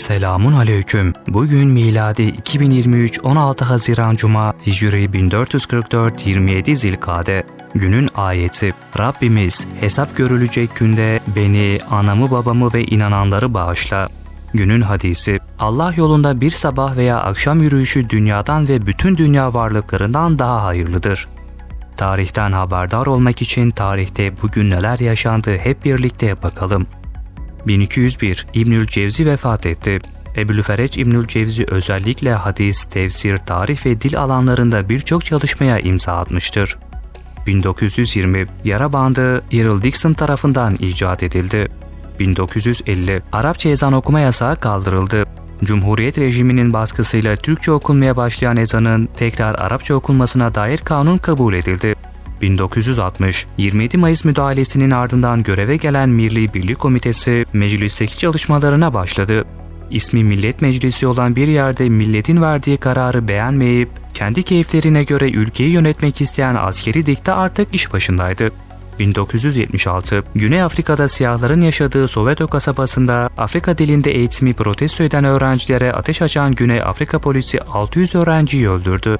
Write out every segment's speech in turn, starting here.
Selamun aleyküm. Bugün miladi 2023 16 Haziran Cuma Hicri 1444 27 Zilkade. Günün ayeti Rabbimiz hesap görülecek günde beni, anamı babamı ve inananları bağışla. Günün hadisi Allah yolunda bir sabah veya akşam yürüyüşü dünyadan ve bütün dünya varlıklarından daha hayırlıdır. Tarihten haberdar olmak için tarihte bugün neler yaşandı hep birlikte bakalım. 1201 İbnül Cevzi vefat etti. Ebülüfereç İbnül Cevzi özellikle hadis, tefsir, tarih ve dil alanlarında birçok çalışmaya imza atmıştır. 1920 Yara bandı Errol Dixon tarafından icat edildi. 1950 Arapça ezan okuma yasağı kaldırıldı. Cumhuriyet rejiminin baskısıyla Türkçe okunmaya başlayan ezanın tekrar Arapça okunmasına dair kanun kabul edildi. 1960 27 Mayıs müdahalesinin ardından göreve gelen Milli Birlik Komitesi meclisteki çalışmalarına başladı. İsmi Millet Meclisi olan bir yerde milletin verdiği kararı beğenmeyip kendi keyiflerine göre ülkeyi yönetmek isteyen askeri dikta artık iş başındaydı. 1976 Güney Afrika'da siyahların yaşadığı Soweto kasabasında Afrika dilinde eğitimi protesto eden öğrencilere ateş açan Güney Afrika polisi 600 öğrenciyi öldürdü.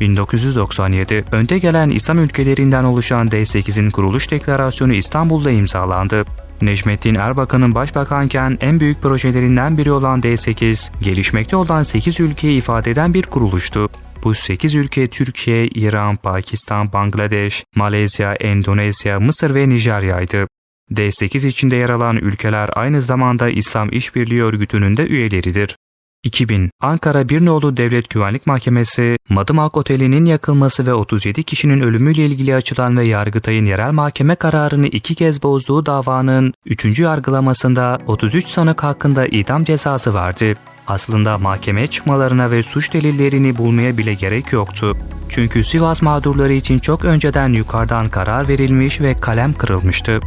1997 önde gelen İslam ülkelerinden oluşan D8'in kuruluş deklarasyonu İstanbul'da imzalandı. Necmettin Erbakan'ın başbakanken en büyük projelerinden biri olan D8, gelişmekte olan 8 ülkeyi ifade eden bir kuruluştu. Bu 8 ülke Türkiye, İran, Pakistan, Bangladeş, Malezya, Endonezya, Mısır ve Nijerya'ydı. D8 içinde yer alan ülkeler aynı zamanda İslam İşbirliği Örgütü'nün de üyeleridir. 2000 Ankara Birnoğlu Devlet Güvenlik Mahkemesi, Madımak Oteli'nin yakılması ve 37 kişinin ölümüyle ilgili açılan ve Yargıtay'ın yerel mahkeme kararını iki kez bozduğu davanın 3. yargılamasında 33 sanık hakkında idam cezası verdi. Aslında mahkemeye çıkmalarına ve suç delillerini bulmaya bile gerek yoktu. Çünkü Sivas mağdurları için çok önceden yukarıdan karar verilmiş ve kalem kırılmıştı.